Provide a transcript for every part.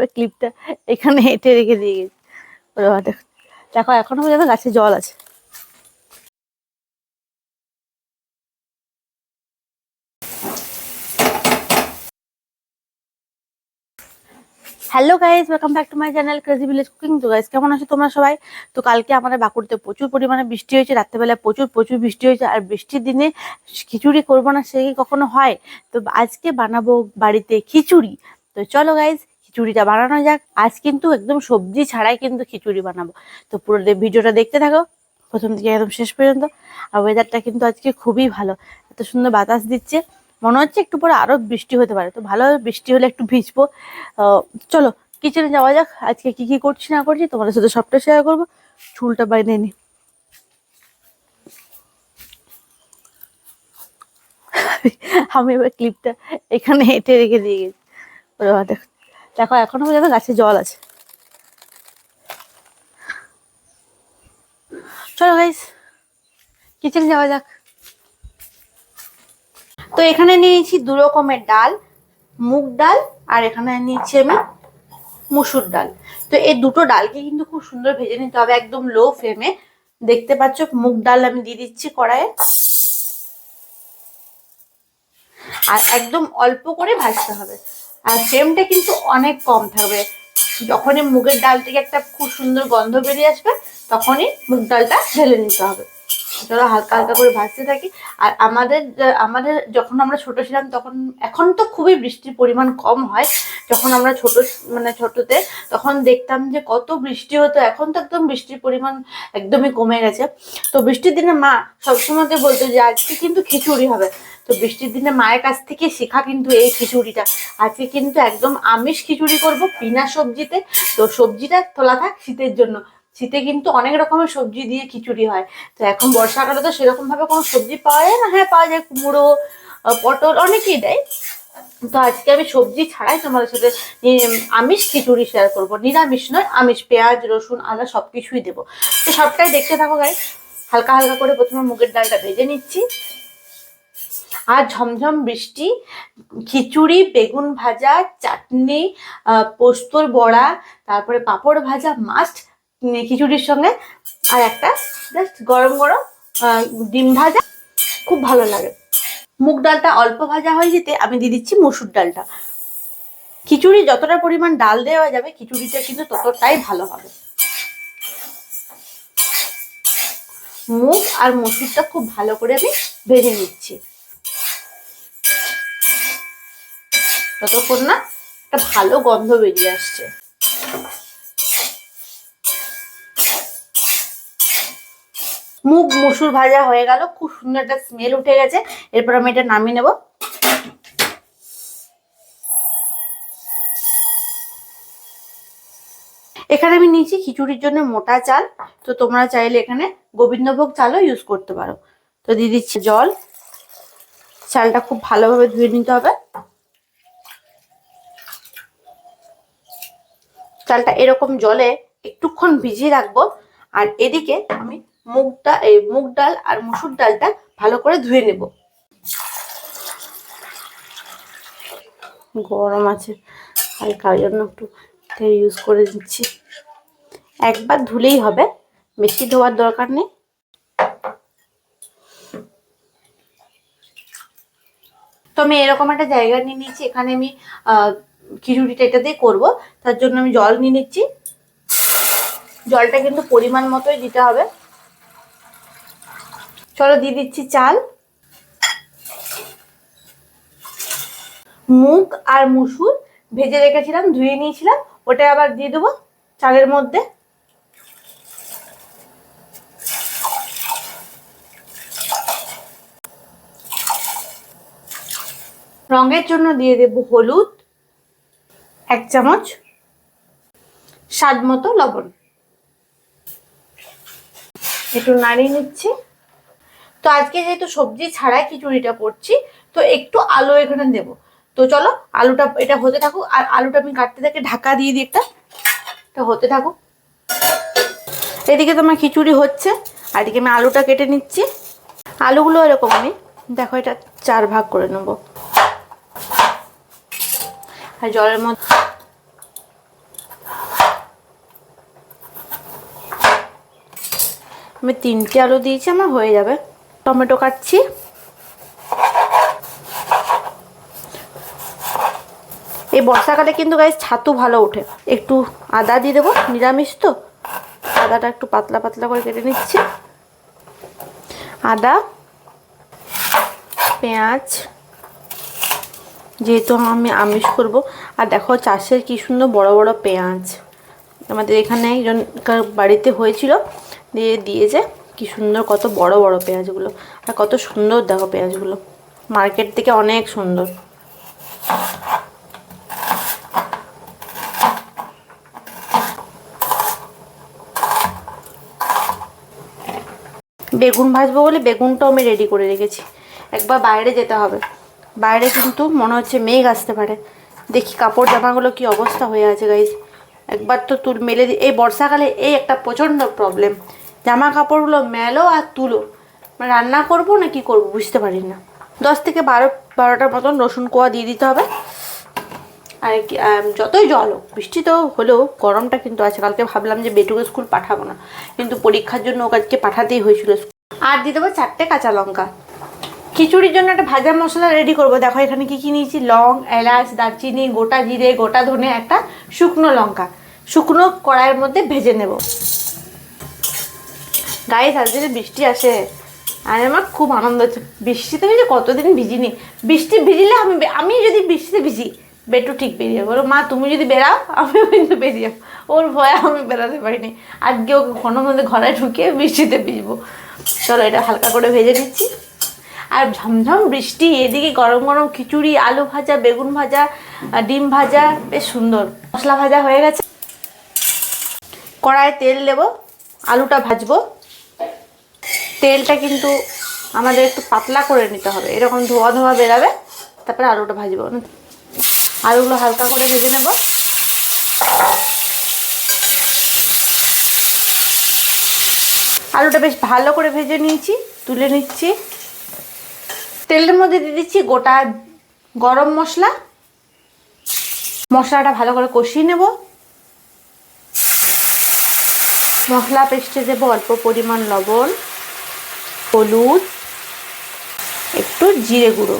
এবার ক্লিপটা এখানে হেঁটে রেখে দিয়ে গেছি। দেখো। এখনও পর্যন্ত গাছে জল আছে। Hello guys welcome back to my channel crazy village cooking তো গাইজ কেমন আছো তোমরা সবাই? তো কালকে আমাদের বাঁকুড়তে প্রচুর পরিমাণে বৃষ্টি হয়েছে, রাত্রেবেলায় প্রচুর প্রচুর বৃষ্টি হয়েছে, আর বৃষ্টির দিনে খিচুড়ি করব না, সে কখনো হয়? তো আজকে বানাবো বাড়িতে খিচুড়ি। তো চলো গাইজ খিচুড়িটা বানানো যাক। আজ কিন্তু একদম সবজি ছাড়াই কিন্তু খিচুড়ি বানাবো। তো পুরো ভিডিওটা দেখতে থাকো। প্রথম থেকে একদম শেষ পর্যন্ত। আর ওয়েদারটা কিন্তু আজকে খুবই ভালো। এত সুন্দর বাতাস দিচ্ছে। মনে হচ্ছে একটু পরে আরও বৃষ্টি হতে পারে। তো ভালো বৃষ্টি হলে একটু ভিজবো। চলো কিচেনে যাওয়া যাক। আজকে কি কি করছি না করছি তোমাদের সাথে সবটা শেয়ার করব। চুলটা বাইরে নি। আমি এবার ক্লিপটা এখানে হেঁটে রেখে দিয়ে গেছি। দেখো। দেখো, এখনও পর্যন্ত গাছে জল আছে। চলো গাইস কিচেন যাওয়া যাক। তো এখানে নিয়েছি দু রকমের ডাল, মুগ ডাল, আর এখানে নিয়েছি আমি মুসুর ডাল। তো এই দুটো ডালকে কিন্তু খুব সুন্দর ভেজে নিতে হবে একদম লো ফ্লেমে দেখতে পাচ্ছ, মুগ ডাল আমি দিয়ে দিচ্ছি কড়াইয়ে। আর একদম অল্প করে ভাজতে হবে। আর ফ্লেমটা কিন্তু অনেক কম থাকবে। যখনই মুগের ডাল থেকে একটা খুব সুন্দর গন্ধ বেরিয়ে আসবে, তখনই মুগ ডালটা ঢেলে নিতে হবে। চলো হালকা হালকা করে ভাজতে থাকি। আর আমাদের আমাদের যখন আমরা ছোট ছিলাম, তখন এখন তো খুবই বৃষ্টির পরিমাণ কম হয়। যখন আমরা ছোট মানে ছোটতে, তখন দেখতাম যে কত বৃষ্টি হতো। এখন তো একদম বৃষ্টির পরিমাণ একদমই কমে গেছে। তো বৃষ্টির দিনে মা সবসময় বলতো যে, আজকে কিন্তু খিচুড়ি হবে। তো বৃষ্টির দিনে মায়ের কাছ থেকে শেখা কিন্তু এই খিচুড়িটা। আজকে কিন্তু একদম আমিষ খিচুড়ি করব বিনা সবজিতে। তো সবজিটা তোলা থাক শীতের জন্য। শীতে কিন্তু অনেক রকমের সবজি দিয়ে খিচুড়ি হয়। তো এখন বর্ষাকালে তো সেরকম ভাবে কোনো সবজি পাওয়া যায় না। হ্যাঁ পাওয়া যায় কুমড়ো পটল, অনেকেই দেয়। তো আজকে আমি সবজি ছাড়াই তোমাদের সাথে আমিষ খিচুড়ি শেয়ার করব। নিরামিষ নয়, আমিষ, পেঁয়াজ, রসুন, আদা সব কিছুই দেবো। তো সবটাই দেখতে থাকো গাই হালকা হালকা করে প্রথমে মুগের ডালটা ভেজে নিচ্ছি। আর ঝমঝম বৃষ্টি, খিচুড়ি, বেগুন ভাজা, চাটনি পোস্তর বড়া, তারপরে পাঁপড় ভাজা মাস্ট খিচুড়ির সঙ্গে আর একটা জাস্ট গরম গরম ডিম ভাজা, খুব ভালো লাগে। মুগ ডালটা অল্প ভাজা হয়ে যেতে আমি দিয়ে দিচ্ছি মসুর ডালটা। খিচুড়ি যতটা পরিমাণ ডাল দেওয়া যাবে, খিচুড়িটা কিন্তু ততটাই ভালো হবে। মুগ আর মসুরটা খুব ভালো করে আমি ভেজে নিচ্ছি। ততক্ষণ না একটা ভালো গন্ধ বেরিয়ে আসছে। মুগ মুসুর ভাজা হয়ে গেল, খুব সুন্দর একটা স্মেল উঠে গেছে। এরপর আমি এটা নামিয়ে নেব। এখানে আমি নিয়েছি খিচুড়ির জন্য মোটা চাল। তো তোমরা চাইলে এখানে গোবিন্দভোগ চালও ইউজ করতে পারো। তো দিয়ে জল। চালটা খুব ভালোভাবে ধুয়ে নিতে হবে। চালটা এরকম জলে একটুক্ষণ ভিজিয়ে রাখব। আর এদিকে আমি মুগটা এই মুগ ডাল আর মুসুর ডালটা ভালো করে ধুয়ে নেব। গরম আছে, হালকা ওই জন্য একটু ইউজ করে দিচ্ছি। একবার ধুলেই হবে, বেশি ধোয়ার দরকার নেই। তো আমি এরকম একটা জায়গা নিয়ে নিয়েছি, এখানে আমি খিচুড়িটা এটা দিয়ে করব। তার জন্য আমি জল নিয়ে নিচ্ছি। জলটা কিন্তু পরিমাণ মতোই দিতে হবে। চলো দিয়ে দিচ্ছি চাল। মুগ আর মুসুর ভেজে রেখেছিলাম, ধুয়ে নিয়েছিলাম। ওটা আবার দিয়ে দেবো চালের মধ্যে। রঙের জন্য দিয়ে দেব হলুদ। এক চামচ স্বাদ মতো লবণ। একটু নাড়িয়ে নিচ্ছি। তো আজকে যেহেতু সবজি ছাড়াই খিচুড়িটা করছি, তো একটু আলু এখানে দেব। তো চলো, আলুটা এটা হতে থাকুক, আর আলুটা আমি কাটতে থাকি, ঢাকা দিয়ে দিই একটা। এটা হতে থাকুক। এদিকে তোমার খিচুড়ি হচ্ছে, আর এদিকে আমি আলুটা কেটে নিচ্ছি। আলুগুলো এরকম আমি, দেখো এটা চার ভাগ করে নেব। আর জলের মধ্যে আমি তিনটে আলু দিয়েছি, আমার হয়ে যাবে। টমেটো কাটছি। এই বর্ষাকালে কিন্তু গাছ ছাতু ভালো ওঠে। একটু আদা দিয়ে দেবো, নিরামিষ তো। আদাটা একটু পাতলা পাতলা করে কেটে নিচ্ছি। আদা, পেঁয়াজ যেহেতু আমি আমিষ করব। আর দেখো চাষের কি সুন্দর বড় বড় পেঁয়াজ। আমাদের এখানে একজনকার বাড়িতে হয়েছিল, দিয়ে দিয়েছে। কি সুন্দর, কত বড় বড় পেঁয়াজগুলো। আর কত সুন্দর দেখো পেঁয়াজগুলো। মার্কেট থেকে অনেক সুন্দর। বেগুন ভাজবো বলে বেগুনটাও আমি রেডি করে রেখেছি। একবার বাইরে যেতে হবে। বাইরে কিন্তু মনে হচ্ছে মেঘ আসতে পারে। দেখি কাপড় জামাগুলো কি অবস্থা হয়ে আছে গাইজ একবার তো তুল মেলে দি এই বর্ষাকালে এই একটা প্রচণ্ড প্রবলেম জামা কাপড়গুলো মেলো আর তুলো। মানে রান্না করব না কি করব বুঝতে পারি না। দশ থেকে বারো, বারোটার মতন রসুন কোয়া দিয়ে দিতে হবে। আর কি যতই জল হোক, বৃষ্টি তো হলেও গরমটা কিন্তু আছে। কালকে ভাবলাম যে বেটুকে স্কুল পাঠাবো না। কিন্তু পরীক্ষার জন্য ওকে আজকে পাঠাতেই হয়েছিল আর দিয়ে দেবো চারটে কাঁচা লঙ্কা। খিচুড়ির জন্য একটা ভাজা মশলা রেডি করব। দেখো, এখানে কি কি নিয়েছি? লং, এলাচ, দারচিনি, গোটা জিরে, গোটা ধনে, একটা শুকনো লঙ্কা। শুকনো কড়াইয়ের মধ্যে ভেজে নেব। গায়ে যদি বৃষ্টি আসে, আর আমার খুব আনন্দ হচ্ছে। বৃষ্টিতে ভিজে কতদিন ভিজিনি? বৃষ্টি ভিজিলে আমি আমি যদি বৃষ্টিতে ভিজি, বেটু ঠিক বেরিয়ে বলো, মা, তুমি যদি বেরাও আমিও কিন্তু বেরিয়ে যাব। ওর ভয়ে আমি বেরাতে পারিনি। আজকে ওকে ঘন মধ্যে ঘরে ঢুকে বৃষ্টিতে ভিজবো। চলো, এটা হালকা করে ভেজে নিচ্ছি। আর ঝমঝম বৃষ্টি, এদিকে গরম গরম খিচুড়ি, আলু ভাজা, বেগুন ভাজা ডিম ভাজা, বেশ সুন্দর। মশলা ভাজা হয়ে গেছে। কড়ায় তেল দেবো, আলুটা ভাজবো। তেলটা কিন্তু আমাদের একটু পাতলা করে নিতে হবে। এরকম ধোয়া ধোয়া বেরাবে, তারপরে আলুটা ভাজবো। আলুগুলো হালকা করে ভেজে নেব। আলুটা বেশ ভালো করে ভেজে নিয়েছি, তুলে নিচ্ছি। তেলের মধ্যে দিয়ে দিচ্ছি গোটা গরম মশলা। মশলাটা ভালো করে কষিয়ে নেব। মশলা পেস্টে দেবো অল্প পরিমাণ লবণ, হলুদ, একটু জিরে গুঁড়ো,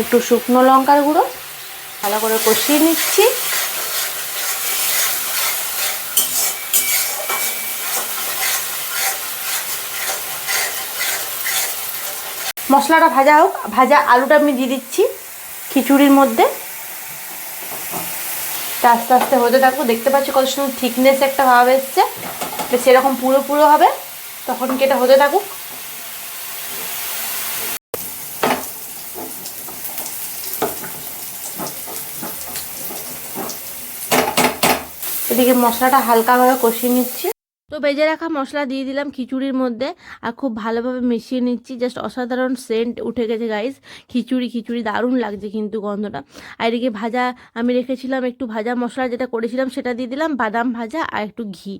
একটু শুকনো লঙ্কার গুঁড়ো। ভালো করে কষিয়ে নিচ্ছি। মশলাটা ভাজা হোক, ভাজা আলুটা আমি দিয়ে দিচ্ছি খিচুড়ির মধ্যে। আস্তে আস্তে হতে থাকব দেখতে পাচ্ছি কত সুন্দর থিকনেস একটা ভাব এসছে। সেরকম পুরো পুরো হবে, তখন কি এটা হতে থাকুক? এদিকে মশলাটা হালকাভাবে কষিয়ে নিচ্ছি। তো বেজে রাখা মশলা দিয়ে দিলাম খিচুড়ির মধ্যে আর খুব ভালোভাবে মিশিয়ে নিচ্ছি। জাস্ট অসাধারণ সেন্ট উঠে গেছে গাইস খিচুড়ি খিচুড়ি দারুণ লাগছে কিন্তু গন্ধটা। আর এদিকে ভাজা আমি রেখেছিলাম একটু ভাজা মশলা যেটা করেছিলাম সেটা দিয়ে দিলাম, বাদাম ভাজা আর একটু ঘি।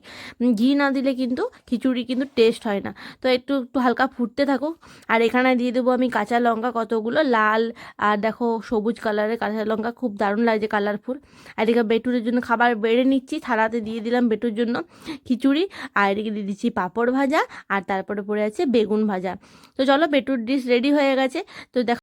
ঘি না দিলে কিন্তু খিচুড়ি কিন্তু টেস্ট হয় না। তো একটু একটু হালকা ফুটতে থাকুক। আর এখানে দিয়ে দেবো আমি কাঁচা লঙ্কা কতগুলো, লাল আর দেখো সবুজ কালারের কাঁচা লঙ্কা খুব দারুণ লাগছে কালারফুল আর এদিকে বেটুরের জন্য খাবার বেড়ে নিচ্ছি, থালাতে দিয়ে দিলাম বেটুর জন্য খিচুড়ি। আর এদিকে দিচ্ছি পাঁপড় ভাজা আর তারপরে পড়ে আছে বেগুন ভাজা। তো চলো বেটুর ডিশ রেডি হয়ে গেছে। তো দেখো